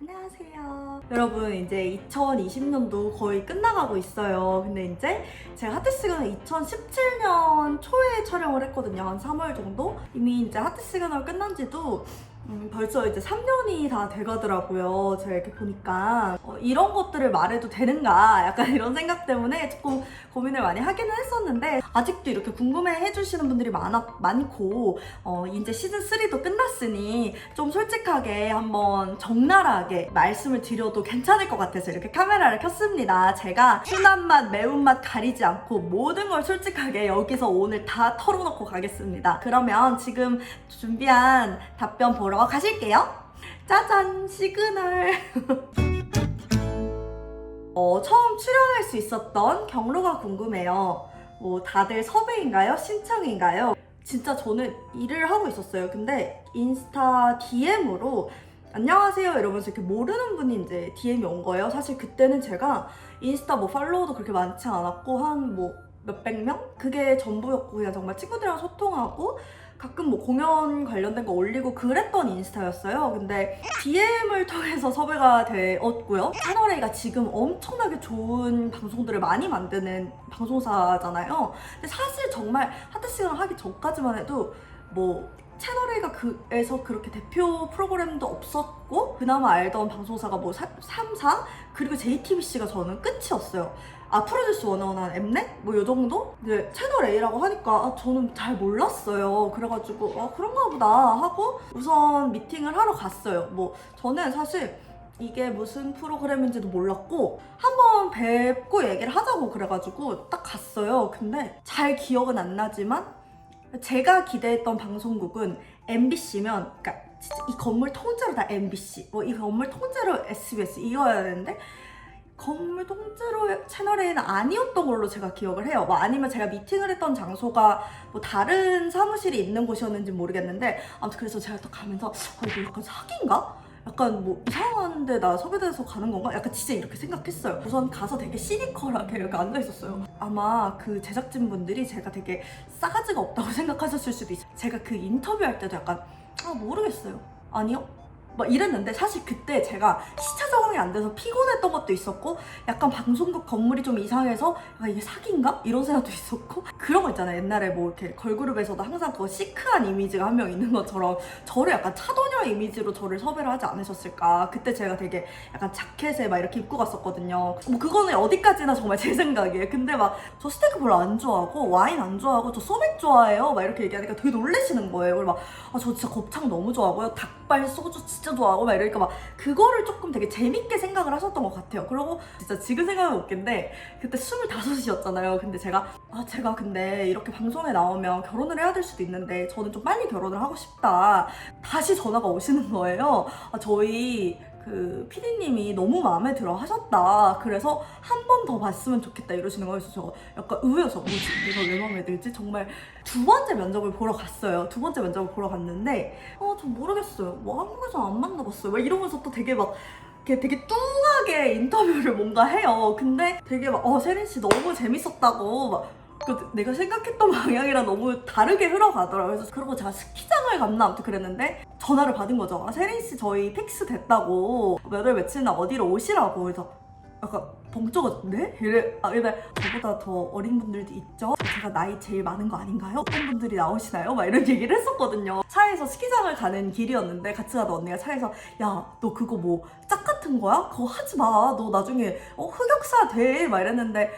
안녕하세요. 여러분, 이제 2020년도 거의 끝나가고 있어요. 근데 이제 제가 하트시그널 2017년 초에 촬영을 했거든요. 한 3월 정도? 이미 이제 하트시그널 끝난 지도 음, 벌써 이제 3년이 다 돼가더라고요. 제가 이렇게 보니까. 어, 이런 것들을 말해도 되는가? 약간 이런 생각 때문에 조금 고민을 많이 하기는 했었는데, 아직도 이렇게 궁금해 해주시는 분들이 많아, 많고, 어, 이제 시즌 3도 끝났으니 좀 솔직하게 한번 적나라하게 말씀을 드려도 괜찮을 것 같아서 이렇게 카메라를 켰습니다. 제가 순한 맛, 매운맛 가리지 않고 모든 걸 솔직하게 여기서 오늘 다 털어놓고 가겠습니다. 그러면 지금 준비한 답변 보러 가실게요. 짜잔, 시그널. 어, 처음 출연할 수 있었던 경로가 궁금해요. 뭐 다들 섭외인가요? 신청인가요? 진짜 저는 일을 하고 있었어요. 근데 인스타 DM으로 안녕하세요 이러면서 이렇게 모르는 분이 이제 DM이 온 거예요. 사실 그때는 제가 인스타 뭐 팔로워도 그렇게 많지 않았고 한 뭐 몇백 명? 그게 전부였고 그냥 정말 친구들이랑 소통하고 가끔 뭐 공연 관련된 거 올리고 그랬던 인스타였어요. 근데 DM을 통해서 섭외가 되었고요. 채널A가 지금 엄청나게 좋은 방송들을 많이 만드는 방송사잖아요. 근데 사실 정말 하트시간 하기 전까지만 해도 뭐 채널A가 그에서 그렇게 대표 프로그램도 없었고 그나마 알던 방송사가 뭐 3, 4 그리고 JTBC가 저는 끝이었어요. 아 프로듀스 101한 엠넷? 뭐 요 정도? 근데 채널 A라고 하니까 아, 저는 잘 몰랐어요. 그래가지고 아 그런가 보다 하고 우선 미팅을 하러 갔어요. 뭐 저는 사실 이게 무슨 프로그램인지도 몰랐고 한번 뵙고 얘기를 하자고 그래가지고 딱 갔어요. 근데 잘 기억은 안 나지만 제가 기대했던 방송국은 MBC면 그러니까 진짜 이 건물 통째로 다 MBC 뭐 이 건물 통째로 SBS 이거여야 되는데 건물 통째로 채널A는 아니었던 걸로 제가 기억을 해요. 뭐 아니면 제가 미팅을 했던 장소가 뭐 다른 사무실이 있는 곳이었는지 모르겠는데 아무튼 그래서 제가 또 가면서 아 이거 약간 사기인가? 약간 뭐 이상한데 나 섭외돼서 가는 건가? 약간 진짜 이렇게 생각했어요. 우선 가서 되게 시니컬하게 이렇게 앉아 있었어요. 아마 그 제작진 분들이 제가 되게 싸가지가 없다고 생각하셨을 수도 있어요. 제가 그 인터뷰할 때도 약간 아 모르겠어요. 아니요. 막 이랬는데 사실 그때 제가 시차 적응이 안 돼서 피곤했던 것도 있었고 약간 방송국 건물이 좀 이상해서 아 이게 사기인가? 이런 생각도 있었고 그런 거 있잖아요. 옛날에 뭐 이렇게 걸그룹에서도 항상 그거 시크한 이미지가 한 명 있는 것처럼 저를 약간 차도녀 이미지로 저를 섭외를 하지 않으셨을까? 그때 제가 되게 약간 자켓에 막 이렇게 입고 갔었거든요. 뭐 그거는 어디까지나 정말 제 생각이에요. 근데 막 저 스테이크 별로 안 좋아하고 와인 안 좋아하고 저 소맥 좋아해요? 막 이렇게 얘기하니까 되게 놀래시는 거예요. 그리고 막아 저 진짜 곱창 너무 좋아하고요. 닭발 소주 진짜 좋아하고 막 이러니까 막 그거를 조금 되게 재밌게 생각을 하셨던 것 같아요. 그리고 진짜 지금 생각하면 웃긴데 그때 25이었잖아요. 근데 제가 아 제가 근데 이렇게 방송에 나오면 결혼을 해야 될 수도 있는데 저는 좀 빨리 결혼을 하고 싶다. 다시 전화가 오시는 거예요. 아 저희 그 PD님이 너무 마음에 들어 하셨다. 그래서 한 번 더 봤으면 좋겠다 이러시는 거예요. 저가 약간 의외여서 뭐지? 내가 왜 마음에 들지? 정말 두 번째 면접을 보러 갔어요. 두 번째 면접을 보러 갔는데 어, 전 모르겠어요. 뭐 한국에서 안 만나봤어요. 막 이러면서 또 되게 막 되게 뚱하게 인터뷰를 뭔가 해요. 근데 되게 막, 어, 세린 씨 너무 재밌었다고 막그 내가 생각했던 방향이랑 너무 다르게 흘러가더라고요. 그래서 그러고 제가 스키장 을 갔나 아무튼 그랬는데 전화를 받은 거죠. 아, 세린 씨 저희 픽스 됐다고 몇월 며칠날 어디로 오시라고 그래서 약간 벙쩍어 네? 이래 아 근데 저보다 더 어린 분들도 있죠. 제가 나이 제일 많은 거 아닌가요? 어떤 분들이 나오시나요? 막 이런 얘기를 했었거든요. 차에서 스키장을 가는 길이었는데 같이 가던 언니가 차에서 야 너 그거 뭐 짝 같은 거야? 그거 하지 마. 너 나중에 어, 흑역사 돼. 막 이랬는데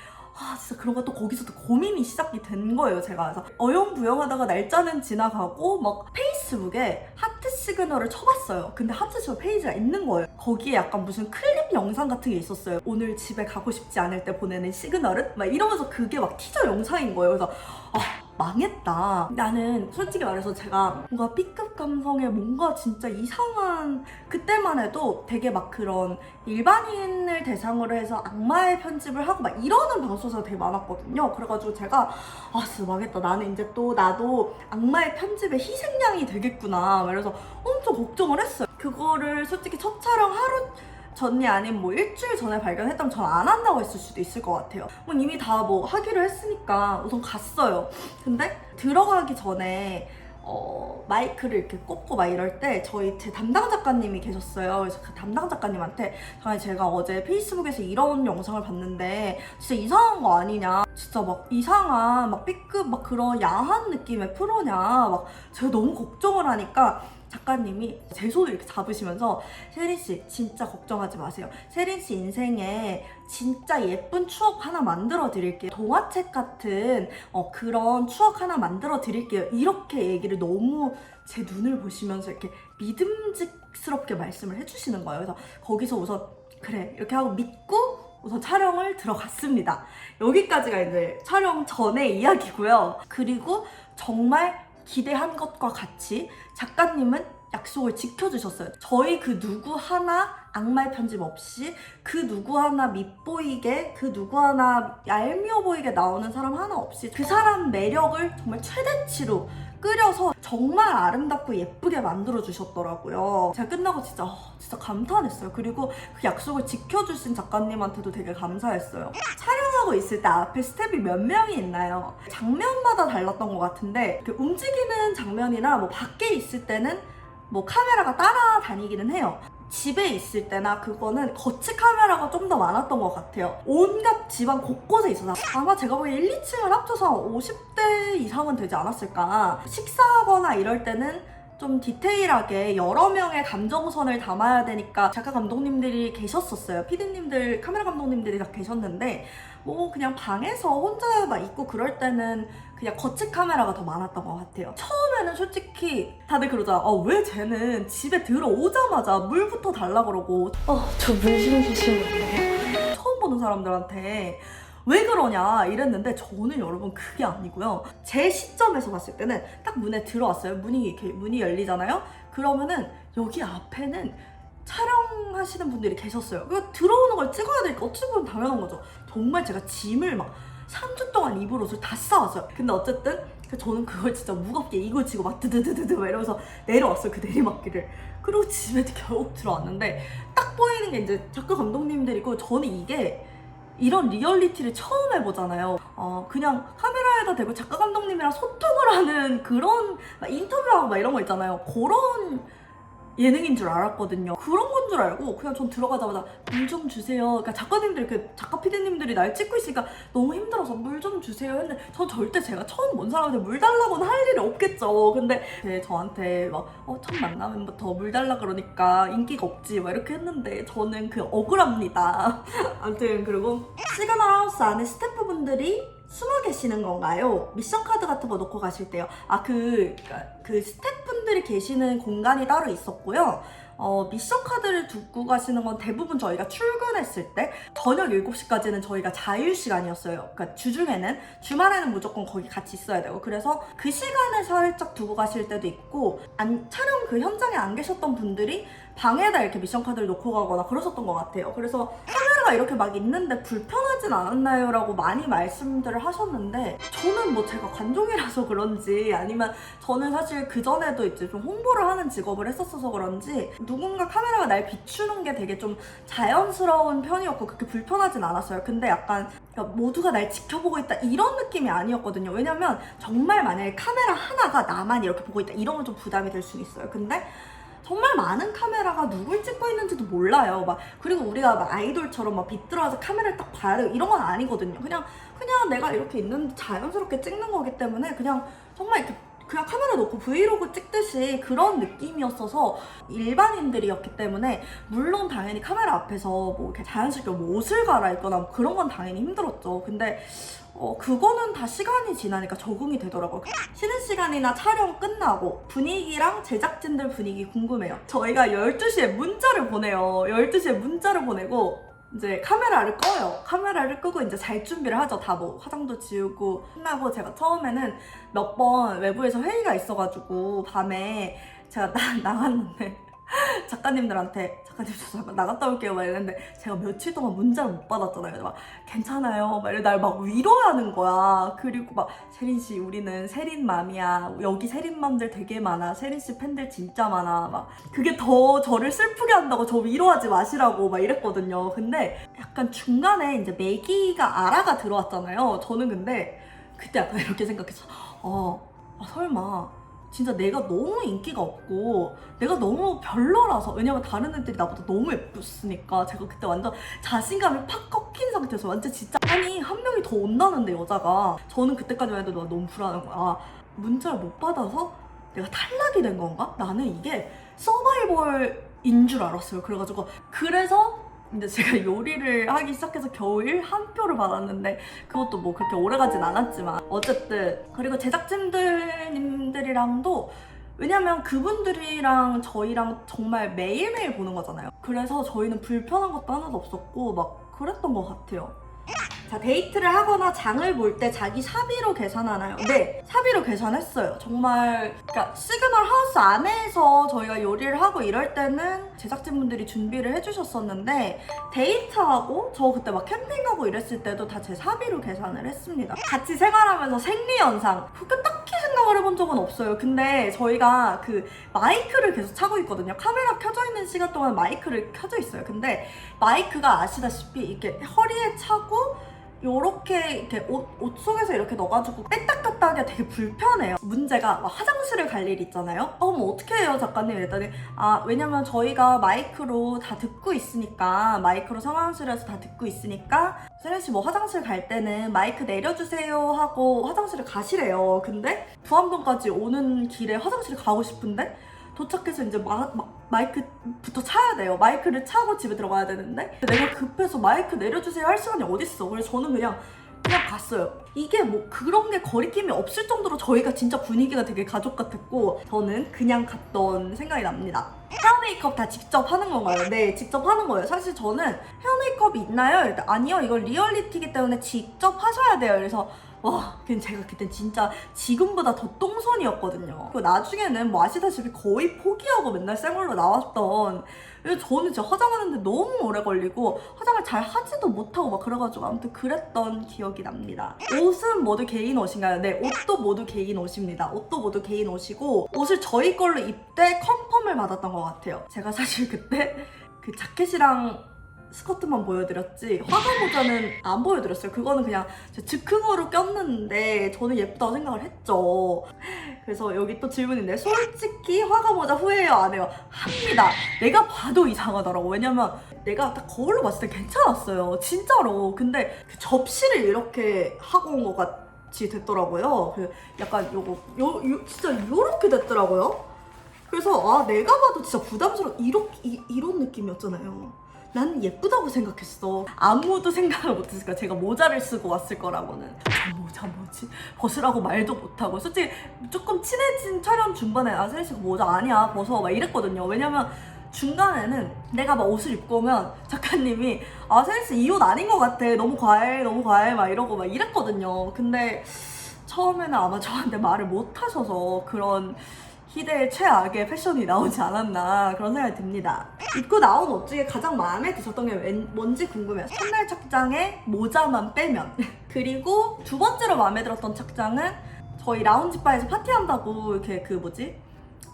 아 진짜 그런 것도 거기서 또 고민이 시작이 된 거예요 제가. 그래서 어영부영하다가 날짜는 지나가고 막 페이스북에 하트 시그널을 쳐봤어요. 근데 하트 시그널 페이지가 있는 거예요. 거기에 약간 무슨 클립 영상 같은 게 있었어요. 오늘 집에 가고 싶지 않을 때 보내는 시그널은? 막 이러면서 그게 막 티저 영상인 거예요. 그래서 아 망했다. 나는 솔직히 말해서 제가 뭔가 B급 감성에 뭔가 진짜 이상한 그때만 해도 되게 막 그런 일반인을 대상으로 해서 악마의 편집을 하고 막 이러는 방송사가 되게 많았거든요. 그래가지고 제가 아 진짜 망했다. 나는 이제 또 나도 악마의 편집의 희생양이 되겠구나. 그래서 엄청 걱정을 했어요. 그거를 솔직히 첫 촬영 하루 전이 아닌 뭐 일주일 전에 발견했다면 전 안 한다고 했을 수도 있을 것 같아요. 뭐 이미 다 뭐 하기로 했으니까 우선 갔어요. 근데 들어가기 전에 어, 마이크를 이렇게 꽂고 막 이럴 때 저희 제 담당 작가님이 계셨어요. 그래서 그 담당 작가님한테 제가 어제 페이스북에서 이런 영상을 봤는데 진짜 이상한 거 아니냐? 진짜 막 이상한 막 B급 막 그런 야한 느낌의 프로냐? 막 제가 너무 걱정을 하니까 작가님이 제 손을 이렇게 잡으시면서 세린 씨 진짜 걱정하지 마세요. 세린 씨 인생에 진짜 예쁜 추억 하나 만들어 드릴게요. 동화책 같은 어, 그런 추억 하나 만들어 드릴게요. 이렇게 얘기를 너무 제 눈을 보시면서 이렇게 믿음직스럽게 말씀을 해주시는 거예요. 그래서 거기서 우선 그래 이렇게 하고 믿고 우선 촬영을 들어갔습니다. 여기까지가 이제 촬영 전의 이야기고요. 그리고 정말 기대한 것과 같이 작가님은 약속을 지켜주셨어요. 저희 그 누구 하나 악말 편집 없이 그 누구 하나 밉보이게 그 누구 하나 얄미워 보이게 나오는 사람 하나 없이 그 사람 매력을 정말 최대치로 끓여서 정말 아름답고 예쁘게 만들어 주셨더라고요. 제가 끝나고 진짜 어, 진짜 감탄했어요. 그리고 그 약속을 지켜주신 작가님한테도 되게 감사했어요. 촬영하고 있을 때 앞에 스텝이 몇 명이 있나요? 장면마다 달랐던 것 같은데 그 움직이는 장면이나 뭐 밖에 있을 때는 뭐 카메라가 따라다니기는 해요. 집에 있을 때나 그거는 거치 카메라가 좀 더 많았던 것 같아요. 온갖 집안 곳곳에 있어서 아마 제가 보기에 1, 2층을 합쳐서 한 50대 이상은 되지 않았을까. 식사하거나 이럴 때는 좀 디테일하게 여러 명의 감정선을 담아야 되니까 작가 감독님들이 계셨었어요. 피디님들, 카메라 감독님들이 다 계셨는데 뭐 그냥 방에서 혼자 막 있고 그럴 때는 그냥 거치 카메라가 더 많았던 것 같아요. 처음에는 솔직히 다들 그러잖아. 어, 왜 쟤는 집에 들어오자마자 물부터 달라 그러고 어, 저 주시면 안 돼요? 처음 보는 사람들한테 왜 그러냐 이랬는데 저는 여러분 그게 아니고요. 제 시점에서 봤을 때는 딱 문에 들어왔어요. 문이 이렇게 문이 열리잖아요. 그러면은 여기 앞에는 촬영하시는 분들이 계셨어요. 그러니까 들어오는 걸 찍어야 되니까 어찌 보면 당연한 거죠. 정말 제가 짐을 막 3주 동안 입을 옷을 다 싸왔어요. 근데 어쨌든 그 저는 그걸 진짜 무겁게 이고 지고 막 드드드드드 막 이러면서 내려왔어요. 그 내리막길을. 그리고 집에 겨우 들어왔는데 딱 보이는 게 이제 작가 감독님들이고 저는 이게 이런 리얼리티를 처음 해보잖아요. 어, 그냥 카메라에다 대고 작가 감독님이랑 소통을 하는 그런 막 인터뷰하고 막 이런 거 있잖아요. 그런 예능인 줄 알았거든요. 그런 건 줄 알고 그냥 전 들어가자마자 물 좀 주세요. 그러니까 작가님들 그 작가 피디님들이 날 찍고 있으니까 너무 힘들어서 물 좀 주세요 했는데 전 절대 제가 처음 본 사람한테 물 달라고는 할 일이 없겠죠. 근데 제 저한테 막 어, 첫 만나면부터 물 달라 그러니까 인기가 없지 막 이렇게 했는데 저는 그 억울합니다. 아무튼 그리고 시그널 하우스 안에 스태프분들이 숨어 계시는 건가요? 미션 카드 같은 거 놓고 가실 때요. 아, 그, 그러니까 그 스태프분들이 계시는 공간이 따로 있었고요. 어, 미션 카드를 두고 가시는 건 대부분 저희가 출근했을 때 저녁 7시까지는 저희가 자유 시간이었어요. 그러니까 주중에는 주말에는 무조건 거기 같이 있어야 되고 그래서 그 시간에 살짝 두고 가실 때도 있고 안, 촬영 그 현장에 안 계셨던 분들이 방에다 이렇게 미션 카드를 놓고 가거나 그러셨던 것 같아요. 그래서 카메라가 이렇게 막 있는데 불편하진 않았나요? 라고 많이 말씀들을 하셨는데 저는 뭐 제가 관종이라서 그런지 아니면 저는 사실 그전에도 이제 좀 홍보를 하는 직업을 했었어서 그런지 누군가 카메라가 날 비추는 게 되게 좀 자연스러운 편이었고 그렇게 불편하진 않았어요. 근데 약간 모두가 날 지켜보고 있다 이런 느낌이 아니었거든요. 왜냐면 정말 만약에 카메라 하나가 나만 이렇게 보고 있다 이러면 좀 부담이 될 수는 있어요. 근데 정말 많은 카메라가 누굴 찍고 있는지도 몰라요. 막 그리고 우리가 막 아이돌처럼 막 비뚤어서 카메라를 딱 봐야 되고 이런 건 아니거든요. 그냥 그냥 내가 이렇게 있는데 자연스럽게 찍는 거기 때문에 그냥 정말 이렇게 그냥 카메라 놓고 브이로그 찍듯이 그런 느낌이었어서 일반인들이었기 때문에 물론 당연히 카메라 앞에서 뭐 이렇게 자연스럽게 뭐 옷을 갈아입거나 뭐 그런 건 당연히 힘들었죠. 근데 어, 그거는 다 시간이 지나니까 적응이 되더라고요. 쉬는 시간이나 촬영 끝나고 분위기랑 제작진들 분위기 궁금해요. 저희가 12시에 문자를 보내요. 12시에 문자를 보내고 이제 카메라를 꺼요. 카메라를 끄고 이제 잘 준비를 하죠. 다 뭐 화장도 지우고 끝나고 제가 처음에는 몇 번 외부에서 회의가 있어가지고 밤에 제가 나, 나갔는데 작가님들한테 작가님 저 잠깐 나갔다 올게요 막 이랬는데 제가 며칠 동안 문자를 못 받았잖아요. 막 괜찮아요 막 이래 날막 위로하는 거야. 그리고 막 세린 씨 우리는 세린 맘이야. 여기 세린 맘들 되게 많아. 세린 씨 팬들 진짜 많아. 막 그게 더 저를 슬프게 한다고 저 위로하지 마시라고 막 이랬거든요. 근데 약간 중간에 이제 매기가 아라가 들어왔잖아요. 저는 근데 그때 약간 이렇게 생각했어. 어, 아, 설마 진짜 내가 너무 인기가 없고 내가 너무 별로라서 왜냐면 다른 애들이 나보다 너무 예뻤으니까 제가 그때 완전 자신감이 팍 꺾인 상태에서 완전 진짜 아니 한 명이 더 온다는데 여자가. 저는 그때까지만 해도 너무 불안한 거야. 아, 문자를 못 받아서 내가 탈락이 된 건가? 나는 이게 서바이벌인 줄 알았어요. 그래가지고 그래서 근데 제가 요리를 하기 시작해서 겨우 1 한 표를 받았는데 그것도 뭐 그렇게 오래 가진 않았지만 어쨌든 그리고 제작진들님들이랑도 왜냐면 그분들이랑 저희랑 정말 매일매일 보는 거잖아요. 그래서 저희는 불편한 것도 하나도 없었고 막 그랬던 것 같아요 자 데이트를 하거나 장을 볼 때 자기 사비로 계산하나요? 네 사비로 계산했어요. 정말 그러니까 시그널 하우스 안에서 저희가 요리를 하고 이럴 때는 제작진분들이 준비를 해주셨었는데 데이트하고 저 그때 막 캠핑 가고 이랬을 때도 다 제 사비로 계산을 했습니다. 같이 생활하면서 생리현상. 그렇게 딱히 생각을 해본 적은 없어요. 근데 저희가 그 마이크를 계속 차고 있거든요. 카메라 켜져 있는 시간 동안 마이크를 켜져 있어요. 근데 마이크가 아시다시피 이렇게 허리에 차고 요렇게 이렇게 옷, 옷 속에서 이렇게 넣어가지고 뺐다 꼈다 하기가 되게 불편해요. 문제가 막 화장실을 갈 일 있잖아요. 어, 뭐 어떻게 해요, 작가님? 이랬더니 아 왜냐면 저희가 마이크로 다 듣고 있으니까 마이크로 상황실에서 다 듣고 있으니까 세련 씨 뭐 화장실 갈 때는 마이크 내려주세요 하고 화장실을 가시래요. 근데 부암동까지 오는 길에 화장실 가고 싶은데 도착해서 이제 마, 마, 마이크부터 차야 돼요. 마이크를 차고 집에 들어가야 되는데 내가 급해서 마이크 내려주세요 할 시간이 어딨어. 그래서 저는 그냥 그냥 갔어요. 이게 뭐 그런 게 거리낌이 없을 정도로 저희가 진짜 분위기가 되게 가족 같았고 저는 그냥 갔던 생각이 납니다. 헤어 메이크업 다 직접 하는 건가요? 네, 직접 하는 거예요. 사실 저는 헤어 메이크업이 있나요? 아니요, 이건 리얼리티기 때문에 직접 하셔야 돼요. 그래서 와, 그냥 제가 그때 진짜 지금보다 더 똥손이었거든요. 그 나중에는 뭐 아시다시피 거의 포기하고 맨날 생얼로 나왔던. 그래서 저는 진짜 화장하는데 너무 오래 걸리고 화장을 잘 하지도 못하고 막 그래가지고 아무튼 그랬던 기억이 납니다. 옷은 모두 개인 옷인가요? 네, 옷도 모두 개인 옷입니다. 옷도 모두 개인 옷이고 옷을 저희 걸로 입되 컨펌을 받았던 것 같아요. 제가 사실 그때 그 자켓이랑 스커트만 보여드렸지 화가 모자는 안 보여드렸어요. 그거는 그냥 제 즉흥으로 꼈는데 저는 예쁘다고 생각을 했죠. 그래서 여기 또 질문인데 솔직히 화가 모자 후회해요 안 해요? 합니다. 내가 봐도 이상하더라고. 왜냐면 내가 딱 거울로 봤을 때 괜찮았어요. 진짜로. 근데 그 접시를 이렇게 하고 온 것 같이 됐더라고요. 그 약간 요거 요, 요 진짜 요렇게 됐더라고요. 그래서 아 내가 봐도 진짜 부담스러운 이렇게 이, 이런 느낌이었잖아요. 나는 예쁘다고 생각했어. 아무도 생각을 못했을 거야. 제가 모자를 쓰고 왔을 거라고는. 저 모자 뭐지? 벗으라고 말도 못하고. 솔직히 조금 친해진 촬영 중반에 아, 세리 씨그 모자 아니야. 벗어. 막 이랬거든요. 왜냐면 중간에는 내가 막 옷을 입고 오면 작가님이 아, 세리 씨이 옷 아닌 것 같아. 너무 과해. 너무 과해. 막 이러고 막 이랬거든요. 근데 처음에는 아마 저한테 말을 못 하셔서 그런 희대의 최악의 패션이 나오지 않았나 그런 생각이 듭니다. 입고 나온 옷 중에 가장 마음에 드셨던 게 웬- 뭔지 궁금해요. 첫날 착장에 모자만 빼면. 그리고 두 번째로 마음에 들었던 착장은 저희 라운지바에서 파티한다고 이렇게 그 뭐지?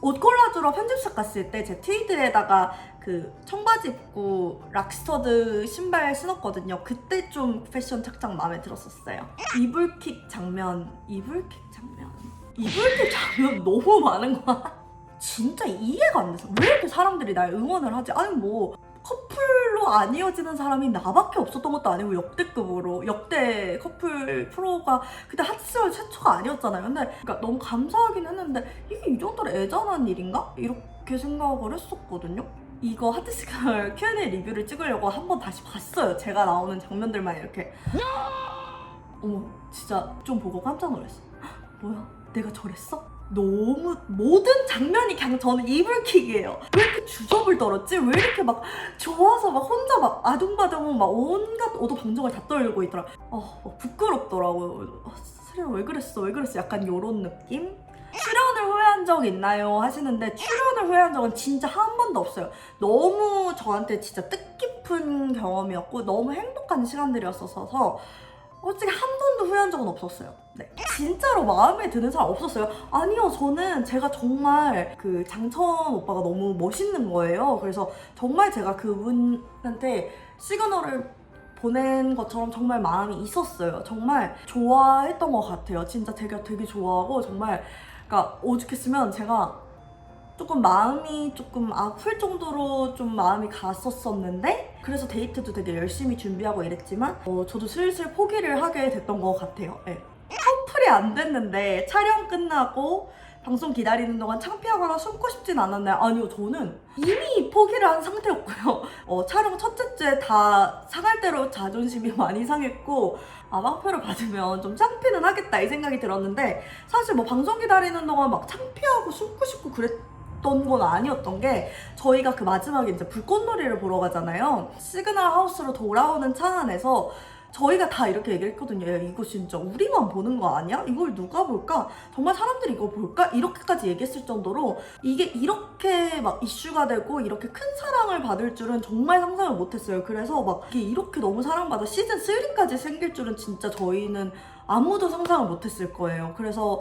옷 골라주러 편집샵 갔을 때 제 트위드에다가 그 청바지 입고 락스터드 신발 신었거든요. 그때 좀 패션 착장 마음에 들었었어요. 이불킥 장면, 이불킥 장면. 이불킥 장면 너무 많은 거야. 진짜 이해가 안 돼서 왜 이렇게 사람들이 날 응원을 하지? 아니 뭐 커플로 안 이어지는 사람이 나밖에 없었던 것도 아니고 역대급으로 역대 커플 프로가 그때 핫스월 최초가 아니었잖아요. 근데 그러니까 너무 감사하긴 했는데 이게 이 정도로 애잔한 일인가? 이렇게 생각을 했었거든요. 이거 하트시컬 Q&A 리뷰를 찍으려고 한 번 다시 봤어요. 제가 나오는 장면들만 이렇게. 어머, 진짜 좀 보고 깜짝 놀랐어. 헉, 뭐야? 내가 저랬어? 너무 모든 장면이 그냥 저는 이불킥이에요. 왜 이렇게 주접을 떨었지? 왜 이렇게 막 좋아서 막 혼자 막 아둥바둥 막 온갖 오도방정을 다 떨고 있더라. 어, 막 부끄럽더라고요. 어, 수련 왜 그랬어? 왜 그랬어? 약간 요런 느낌? 출연을 후회한 적 있나요? 하시는데 출연을 후회한 적은 진짜 한 번도 없어요. 너무 저한테 진짜 뜻깊은 경험이었고 너무 행복한 시간들이었어서 솔직히 한 번도 후회한 적은 없었어요. 네. 진짜로 마음에 드는 사람 없었어요. 아니요, 저는 제가 정말 그 장천 오빠가 너무 멋있는 거예요. 그래서 정말 제가 그분한테 시그널을 보낸 것처럼 정말 마음이 있었어요. 정말 좋아했던 것 같아요. 진짜 되게 되게 좋아하고 정말 그러니까 오죽했으면 제가 조금 마음이 조금 아플 정도로 좀 마음이 갔었었는데 그래서 데이트도 되게 열심히 준비하고 이랬지만 어, 저도 슬슬 포기를 하게 됐던 것 같아요. 네. 커플이 안 됐는데 촬영 끝나고 방송 기다리는 동안 창피하거나 숨고 싶진 않았나요? 아니요, 저는 이미 포기를 한 상태였고요. 어, 촬영 첫째 주에 다 상할 대로 자존심이 많이 상했고 아, 방표를 받으면 좀 창피는 하겠다 이 생각이 들었는데 사실 뭐 방송 기다리는 동안 막 창피하고 숨고 싶고 그랬 던 건 아니었던 게 저희가 그 마지막에 이제 불꽃놀이를 보러 가잖아요. 시그널 하우스로 돌아오는 차 안에서 저희가 다 이렇게 얘기했거든요. 야, 이거 진짜 우리만 보는 거 아니야? 이걸 누가 볼까? 정말 사람들이 이거 볼까? 이렇게까지 얘기했을 정도로 이게 이렇게 막 이슈가 되고 이렇게 큰 사랑을 받을 줄은 정말 상상을 못했어요. 그래서 막 이게 이렇게 너무 사랑받아 시즌 3까지 생길 줄은 진짜 저희는 아무도 상상을 못했을 거예요. 그래서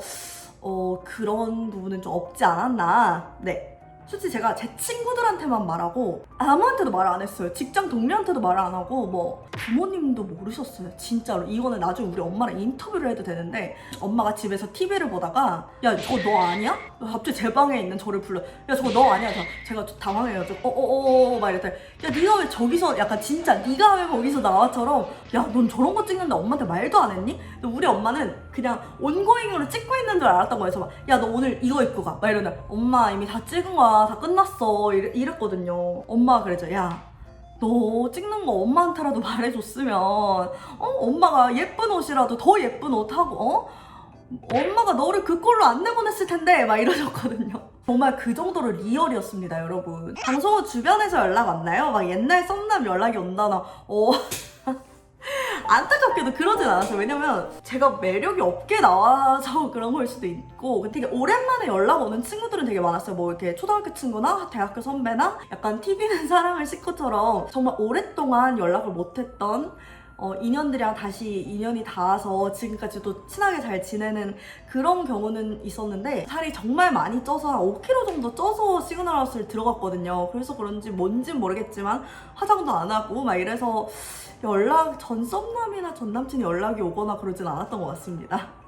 어, 그런 부분은 좀 없지 않았나. 네. 솔직히 제가 제 친구들한테만 말하고 아무한테도 말 안 했어요. 직장 동료한테도 말 안 하고 뭐 부모님도 모르셨어요. 진짜로. 이거는 나중에 우리 엄마랑 인터뷰를 해도 되는데 엄마가 집에서 TV를 보다가 야 저거 너 아니야? 갑자기 제 방에 있는 저를 불러. 야 저거 너 아니야? 저- 제가 좀 당황해가지고 어어어어 막 이랬더니 야 네가 왜 저기서 약간 진짜 네가 왜 거기서 나와처럼 야 넌 저런 거 찍는데 엄마한테 말도 안 했니? 우리 엄마는 그냥 온고잉으로 찍고 있는 줄 알았던 거예요. 그래서 막야 너 오늘 이거 입고 가. 막 이러는데 엄마 이미 다 찍은 거야. 다 끝났어. 이랬, 이랬 거든요. 엄마가 그랬죠. 야 너 찍는 거 엄마한테라도 말해줬으면 어 엄마가 예쁜 옷이라도 더 예쁜 옷 하고 어 엄마가 너를 그 꼴로 안 내보냈을 텐데 막 이러셨거든요. 정말 그 정도로 리얼이었습니다, 여러분. 방송 후 주변에서 연락 왔나요? 막 옛날 썸남 연락이 온다나 어 안타깝게도 그러진 않았어요. 왜냐면 제가 매력이 없게 나와서 그런 걸 수도 있고 되게 오랜만에 연락 오는 친구들은 되게 많았어요. 뭐 이렇게 초등학교 친구나 대학교 선배나 약간 TV는 사랑을 식구처럼 정말 오랫동안 연락을 못했던 어, 인연들이랑 다시 인연이 닿아서 지금까지도 친하게 잘 지내는 그런 경우는 있었는데 살이 정말 많이 쪄서 한 5kg 정도 쪄서 시그널하우스를 들어갔거든요. 그래서 그런지 뭔진 모르겠지만 화장도 안 하고 막 이래서 연락 전 썸남이나 전 남친이 연락이 오거나 그러진 않았던 것 같습니다.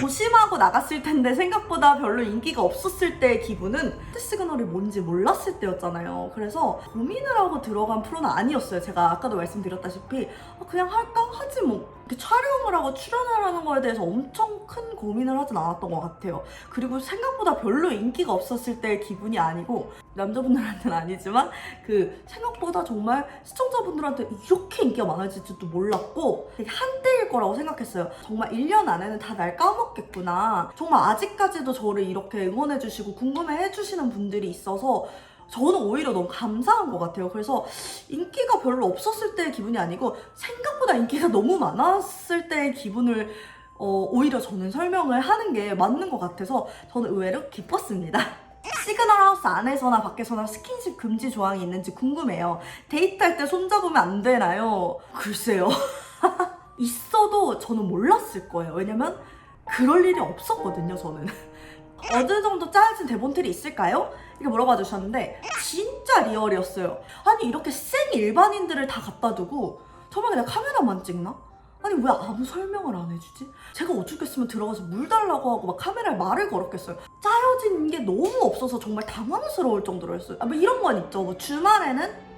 조심하고 나갔을 텐데 생각보다 별로 인기가 없었을 때의 기분은 트 시그널이 뭔지 몰랐을 때였잖아요. 그래서 고민을 하고 들어간 프로는 아니었어요. 제가 아까도 말씀드렸다시피 아, 그냥 할까 하지 뭐 이렇게 촬영을 하고 출연을 하는 거에 대해서 엄청 큰 고민을 하진 않았던 것 같아요. 그리고 생각보다 별로 인기가 없었을 때의 기분이 아니고 남자분들한테는 아니지만 그 생각보다 정말 시청자분들한테 이렇게 인기가 많아질 줄도 몰랐고 되게 한때일 거라고 생각했어요. 정말 1년 안에는 다 날 까먹겠구나. 정말 아직까지도 저를 이렇게 응원해주시고 궁금해해주시는 분들이 있어서 저는 오히려 너무 감사한 것 같아요. 그래서 인기가 별로 없었을 때의 기분이 아니고 생각보다 인기가 너무 많았을 때의 기분을 어, 오히려 저는 설명을 하는 게 맞는 것 같아서 저는 의외로 기뻤습니다. 시그널 하우스 안에서나 밖에서나 스킨십 금지 조항이 있는지 궁금해요. 데이트할 때 손잡으면 안 되나요? 글쎄요. 있어도 저는 몰랐을 거예요. 왜냐면 그럴 일이 없었거든요, 저는. 어느 정도 짜여진 대본틀이 있을까요? 이렇게 물어봐 주셨는데 진짜 리얼이었어요. 아니 이렇게 생 일반인들을 다 갖다 두고 정말 그냥 카메라만 찍나? 아니 왜 아무 설명을 안 해주지? 제가 오죽했으면 들어가서 물 달라고 하고 막 카메라에 말을 걸었겠어요. 짜여진 게 너무 없어서 정말 당황스러울 정도로였어요. 아, 뭐 이런 건 있죠. 뭐 주말에는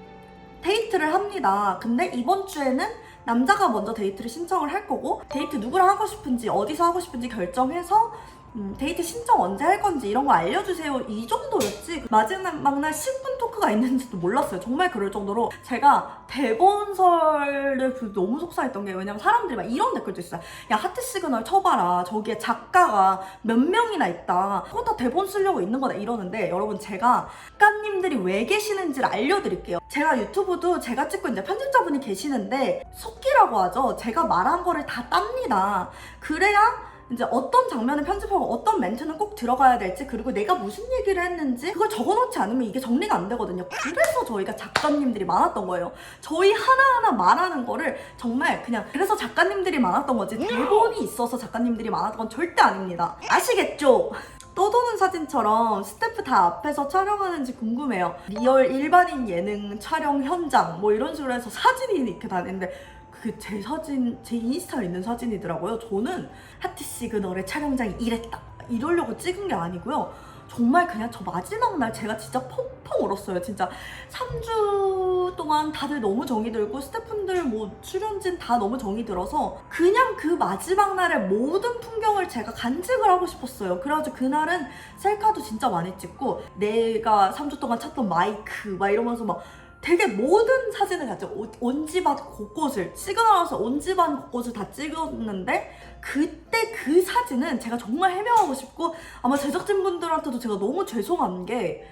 데이트를 합니다. 근데 이번 주에는 남자가 먼저 데이트를 신청을 할 거고 데이트 누구랑 하고 싶은지 어디서 하고 싶은지 결정해서 음, 데이트 신청 언제 할 건지 이런 거 알려주세요. 이 정도였지? 마지막 날 10분 토크가 있는지도 몰랐어요. 정말 그럴 정도로 제가 대본설을 그 너무 속상했던 게 왜냐면 사람들이 막 이런 댓글도 있어요. 야 하트 시그널 쳐봐라. 저기에 작가가 몇 명이나 있다. 그거 다 대본 쓰려고 있는 거다 이러는데 여러분 제가 작가님들이 왜 계시는지를 알려드릴게요. 제가 유튜브도 제가 찍고 이제 편집자분이 계시는데 속기라고 하죠. 제가 말한 거를 다 땁니다. 그래야 이제 어떤 장면을 편집하고 어떤 멘트는 꼭 들어가야 될지 그리고 내가 무슨 얘기를 했는지 그걸 적어놓지 않으면 이게 정리가 안 되거든요. 그래서 저희가 작가님들이 많았던 거예요. 저희 하나하나 말하는 거를 정말 그냥 그래서 작가님들이 많았던 거지 대본이 있어서 작가님들이 많았던 건 절대 아닙니다. 아시겠죠? 떠도는 사진처럼 스태프 다 앞에서 촬영하는지 궁금해요. 리얼 일반인 예능 촬영 현장 뭐 이런 식으로 해서 사진이 이렇게 다니는데 그제 사진, 제 인스타에 있는 사진이더라고요. 저는 하트 시그널의 촬영장이 이랬다. 이러려고 찍은 게 아니고요. 정말 그냥 저 마지막 날 제가 진짜 펑펑 울었어요. 진짜 3주 동안 다들 너무 정이 들고 스태프분들 뭐 출연진 다 너무 정이 들어서 그냥 그 마지막 날의 모든 풍경을 제가 간직을 하고 싶었어요. 그래가지고 그날은 셀카도 진짜 많이 찍고 내가 3주 동안 찾던 마이크 막 이러면서 막 되게 모든 사진을 다 찍어 온- 온집안 곳곳을 시그널에서 온 집안 곳곳을 다 찍었는데 그때 그 사진은 제가 정말 해명하고 싶고 아마 제작진분들한테도 제가 너무 죄송한 게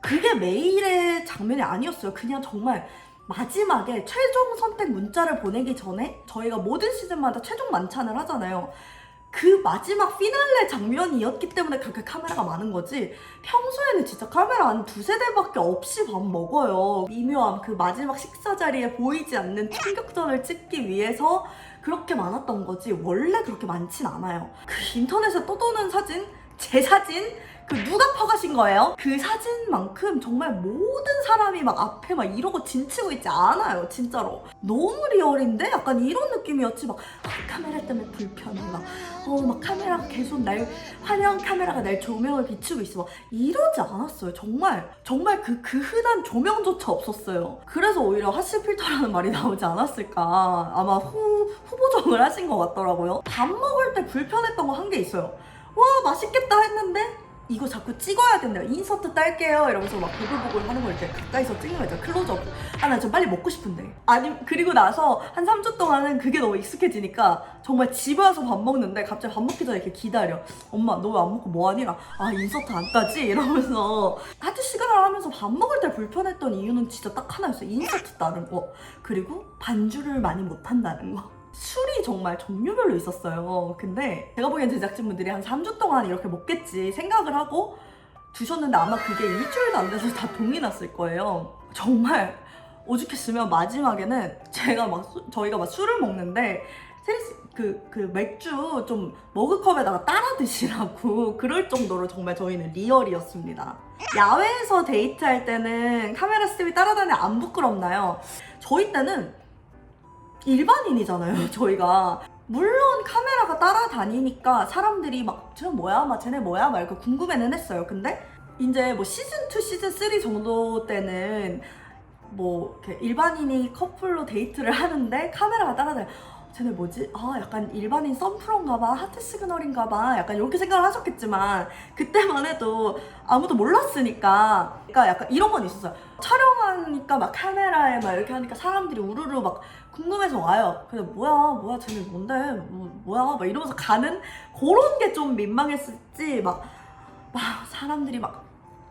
그게 매일의 장면이 아니었어요. 그냥 정말 마지막에 최종 선택 문자를 보내기 전에 저희가 모든 시즌마다 최종 만찬을 하잖아요. 그 마지막 피날레 장면이었기 때문에 그렇게 카메라가 많은 거지 평소에는 진짜 카메라 한 두세 대밖에 없이 밥 먹어요. 미묘함 그 마지막 식사 자리에 보이지 않는 충격전을 찍기 위해서 그렇게 많았던 거지 원래 그렇게 많진 않아요. 그 인터넷에 떠도는 사진 제 사진 그 누가 퍼가신 거예요? 그 사진만큼 정말 모든 사람이 막 앞에 막 이러고 진치고 있지 않아요 진짜로 너무 리얼인데 약간 이런 느낌이었지 막 아, 카메라 때문에 불편해 막 어, 막 카메라가 계속 날, 화면 카메라가 날 조명을 비추고 있어. 막 이러지 않았어요. 정말, 정말 그, 그 흔한 조명조차 없었어요. 그래서 오히려 하시 필터라는 말이 나오지 않았을까. 아마 후, 후보정을 하신 것 같더라고요. 밥 먹을 때 불편했던 거 한 게 있어요. 와, 맛있겠다 했는데, 이거 자꾸 찍어야 된대요. 인서트 딸게요. 이러면서 막 보글보글 하는 걸 이렇게 가까이서 찍는 거 있잖아. 클로즈업. 아, 나 좀 빨리 먹고 싶은데. 아니, 그리고 나서 한 3주 동안은 그게 너무 익숙해지니까 정말 집에 와서 밥 먹는데 갑자기 밥 먹기 전에 이렇게 기다려. 엄마, 너 왜 안 먹고 뭐 하니? 아, 인서트 안 따지? 이러면서 하트 시간을 하면서 밥 먹을 때 불편했던 이유는 진짜 딱 하나였어요. 인서트 따는 거. 그리고 반주를 많이 못 한다는 거. 술이 정말 종류별로 있었어요. 근데 제가 보기엔 제작진분들이 한 3주 동안 이렇게 먹겠지 생각을 하고 두셨는데 아마 그게 일주일도 안 돼서 다 동이 났을 거예요. 정말 오죽했으면 마지막에는 제가 막 수- 저희가 막 술을 먹는데 그, 그 맥주 좀 머그컵에다가 따라 드시라고 그럴 정도로 정말 저희는 리얼이었습니다. 야외에서 데이트할 때는 카메라 스텝이 따라다니면 안 부끄럽나요? 저희 때는 일반인이잖아요, 저희가. 물론 카메라가 따라다니니까 사람들이 막, 쟤 뭐야? 막 쟤네 뭐야? 막 이렇게 궁금해는 했어요. 근데 이제 뭐 시즌2, 시즌3 정도 때는 뭐 이렇게 일반인이 커플로 데이트를 하는데 카메라가 따라다녀. 쟤네 뭐지? 아 약간 일반인 썬프런가 봐 하트 시그널인가 봐 약간 이렇게 생각을 하셨겠지만 그때만 해도 아무도 몰랐으니까 그러니까 약간 이런 건 있었어요 촬영하니까 막 카메라에 막 이렇게 하니까 사람들이 우르르 막 궁금해서 와요. 근데 뭐야 뭐야 쟤네 뭔데? 뭐, 뭐야? 막 이러면서 가는 그런 게 좀 민망했었지 막, 막 사람들이 막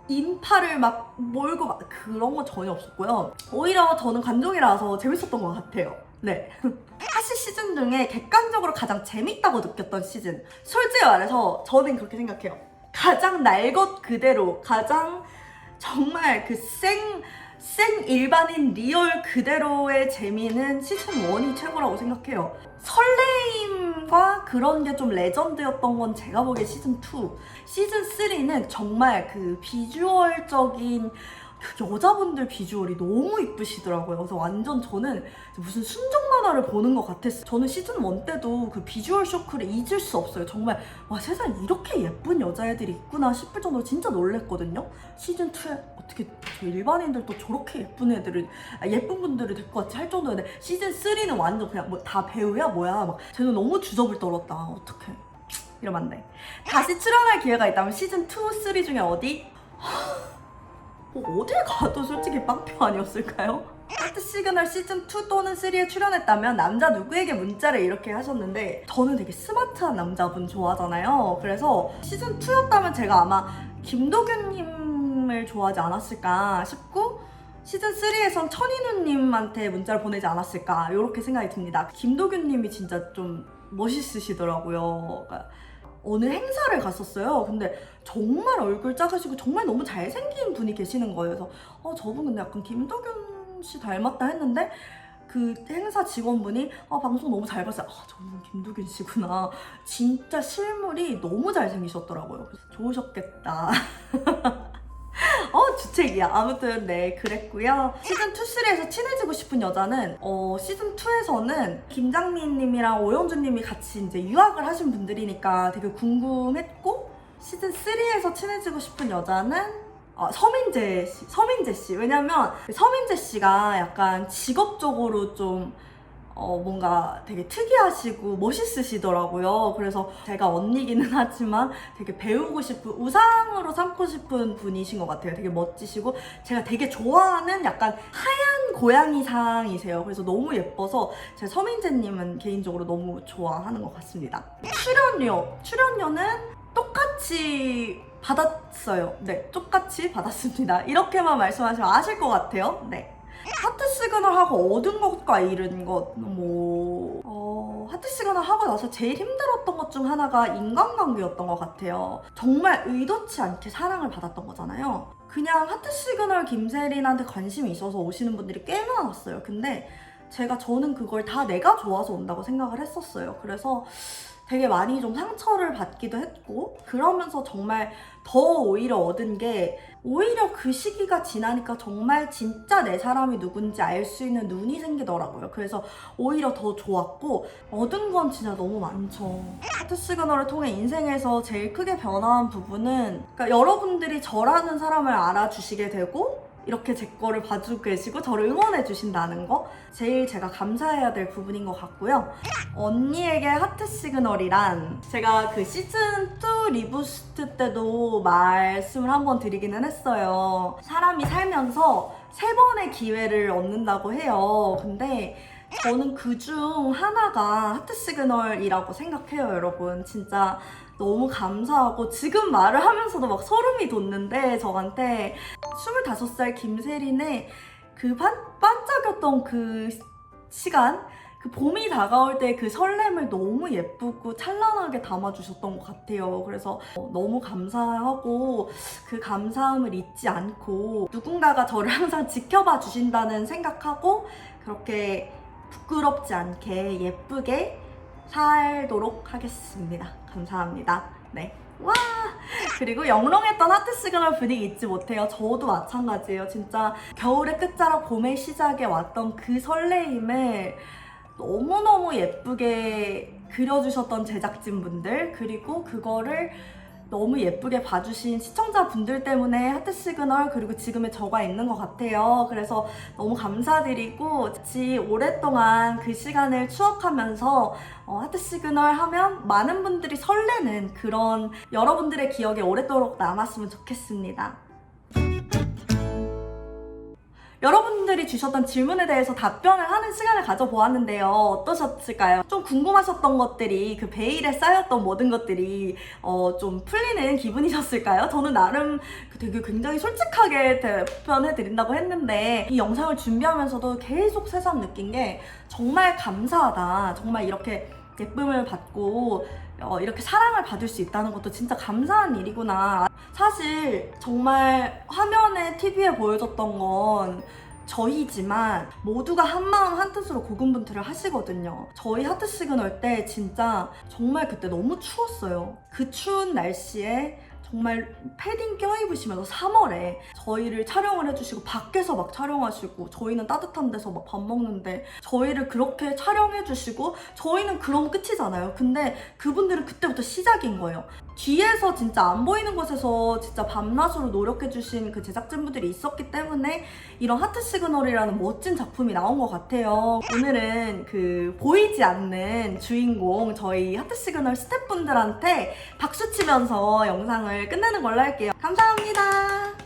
인파를 막 몰고 막 그런 건 전혀 없었고요. 오히려 저는 관종이라서 재밌었던 것 같아요. 네. 하시 시즌 중에 객관적으로 가장 재밌다고 느꼈던 시즌. 솔직히 말해서 저는 그렇게 생각해요. 가장 날 것 그대로, 가장 정말 그 생, 생 일반인 리얼 그대로의 재미는 시즌 1이 최고라고 생각해요. 설레임과 그런 게 좀 레전드였던 건 제가 보기에 시즌 2. 시즌 3는 정말 그 비주얼적인 그 여자분들 비주얼이 너무 이쁘시더라고요. 그래서 완전 저는 무슨 순정 만화를 보는 것 같았어요. 저는 시즌 1 때도 그 비주얼 쇼크를 잊을 수 없어요. 정말 와 세상에 이렇게 예쁜 여자애들이 있구나 싶을 정도로 진짜 놀랬거든요. 시즌 2에 어떻게 저 일반인들도 저렇게 예쁜 애들을 아, 예쁜 분들을 데리고 왔지 할 정도였는데 시즌 3는 완전 그냥 뭐 다 배우야 뭐야 막 쟤는 너무 주접을 떨었다. 어떡해. 이러면 안 돼. 다시 출연할 기회가 있다면 시즌 2, 3 중에 어디? 뭐 어딜 가도 솔직히 빵표 아니었을까요? 하트 시그널 시즌 2 또는 3에 출연했다면 남자 누구에게 문자를 이렇게 하셨는데 저는 되게 스마트한 남자분 좋아하잖아요. 그래서 시즌 2였다면 제가 아마 김도균님 을 좋아하지 않았을까 싶고 시즌 3에선 천인우님한테 문자를 보내지 않았을까 이렇게 생각이 듭니다. 김도균님이 진짜 좀 멋있으시더라고요. 그러니까 어느 행사를 갔었어요. 근데 정말 얼굴 작으시고 정말 너무 잘생긴 분이 계시는 거예요. 그래서 어 저분 근데 약간 김덕윤 씨 닮았다 했는데 그 행사 직원분이 아 방송 너무 잘 봤어요. 아 저분 김덕윤 씨구나. 진짜 실물이 너무 잘생기셨더라고요. 좋으셨겠다. 어 주책이야. 아무튼 네 그랬고요. 시즌 2, 3에서 친해지고 싶은 여자는 어 시즌 2에서는 김장민 님이랑 오영준 님이 같이 이제 유학을 하신 분들이니까 되게 궁금했고 시즌 3에서 친해지고 싶은 여자는 어, 서민재 씨, 서민재 씨. 왜냐면 서민재 씨가 약간 직업적으로 좀 어, 뭔가 되게 특이하시고 멋있으시더라고요. 그래서 제가 언니기는 하지만 되게 배우고 싶은, 우상으로 삼고 싶은 분이신 것 같아요. 되게 멋지시고, 제가 되게 좋아하는 약간 하얀 고양이상이세요. 그래서 너무 예뻐서 제 서민재님은 개인적으로 너무 좋아하는 것 같습니다. 출연료. 출연료는 똑같이 받았어요. 네, 똑같이 받았습니다. 이렇게만 말씀하시면 아실 것 같아요. 네. 하트 시그널하고 얻은 것과 잃은 것, 뭐, 어, 하트 시그널 하고 나서 제일 힘들었던 것 중 하나가 인간관계였던 것 같아요. 정말 의도치 않게 사랑을 받았던 거잖아요. 그냥 하트 시그널 김세린한테 관심이 있어서 오시는 분들이 꽤 많았어요. 근데 제가 저는 그걸 다 내가 좋아서 온다고 생각을 했었어요. 그래서 되게 많이 좀 상처를 받기도 했고 그러면서 정말 더 오히려 얻은 게 오히려 그 시기가 지나니까 정말 진짜 내 사람이 누군지 알 수 있는 눈이 생기더라고요. 그래서 오히려 더 좋았고 얻은 건 진짜 너무 많죠. 하트 시그널을 통해 인생에서 제일 크게 변화한 부분은 그러니까 여러분들이 저라는 사람을 알아주시게 되고 이렇게 제 거를 봐주고 계시고 저를 응원해 주신다는 거 제일 제가 감사해야 될 부분인 것 같고요. 언니에게 하트 시그널이란 제가 그 시즌 2 리부스트 때도 말씀을 한번 드리기는 했어요. 사람이 살면서 세 번의 기회를 얻는다고 해요. 근데 저는 그 중 하나가 하트 시그널이라고 생각해요, 여러분. 진짜 너무 감사하고 지금 말을 하면서도 막 소름이 돋는데 저한테 25살 김세린의 그 반, 반짝였던 그 시간 그 봄이 다가올 때 그 설렘을 너무 예쁘고 찬란하게 담아주셨던 것 같아요. 그래서 어, 너무 감사하고 그 감사함을 잊지 않고 누군가가 저를 항상 지켜봐 주신다는 생각하고 그렇게 부끄럽지 않게 예쁘게 살도록 하겠습니다. 감사합니다. 네. 와! 그리고 영롱했던 하트 시그널 분위기 잊지 못해요. 저도 마찬가지예요. 진짜 겨울의 끝자락 봄의 시작에 왔던 그 설레임을 너무너무 예쁘게 그려주셨던 제작진분들 그리고 그거를 너무 예쁘게 봐주신 시청자분들 때문에 하트 시그널 그리고 지금의 저가 있는 것 같아요. 그래서 너무 감사드리고 같이 오랫동안 그 시간을 추억하면서 어, 하트 시그널 하면 많은 분들이 설레는 그런 여러분들의 기억에 오랫도록 남았으면 좋겠습니다. 여러분들이 주셨던 질문에 대해서 답변을 하는 시간을 가져보았는데요. 어떠셨을까요? 좀 궁금하셨던 것들이 그 베일에 쌓였던 모든 것들이 어, 좀 풀리는 기분이셨을까요? 저는 나름 그 되게 굉장히 솔직하게 답변해 드린다고 했는데 이 영상을 준비하면서도 계속 새삼 느낀 게 정말 감사하다. 정말 이렇게 예쁨을 받고 어, 이렇게 사랑을 받을 수 있다는 것도 진짜 감사한 일이구나. 사실 정말 화면에 TV에 보여줬던 건 저희지만 모두가 한마음 한뜻으로 고군분투를 하시거든요. 저희 하트 시그널 때 진짜 정말 그때 너무 추웠어요. 그 추운 날씨에 정말 패딩 껴입으시면서 3월에 저희를 촬영을 해주시고 밖에서 막 촬영하시고 저희는 따뜻한 데서 막 밥 먹는데 저희를 그렇게 촬영해주시고 저희는 그럼 끝이잖아요. 근데 그분들은 그때부터 시작인 거예요. 뒤에서 진짜 안 보이는 곳에서 진짜 밤낮으로 노력해주신 그 제작진분들이 있었기 때문에 이런 하트 시그널이라는 멋진 작품이 나온 것 같아요. 오늘은 그 보이지 않는 주인공 저희 하트 시그널 스태프분들한테 박수 치면서 영상을 끝내는 걸로 할게요. 감사합니다.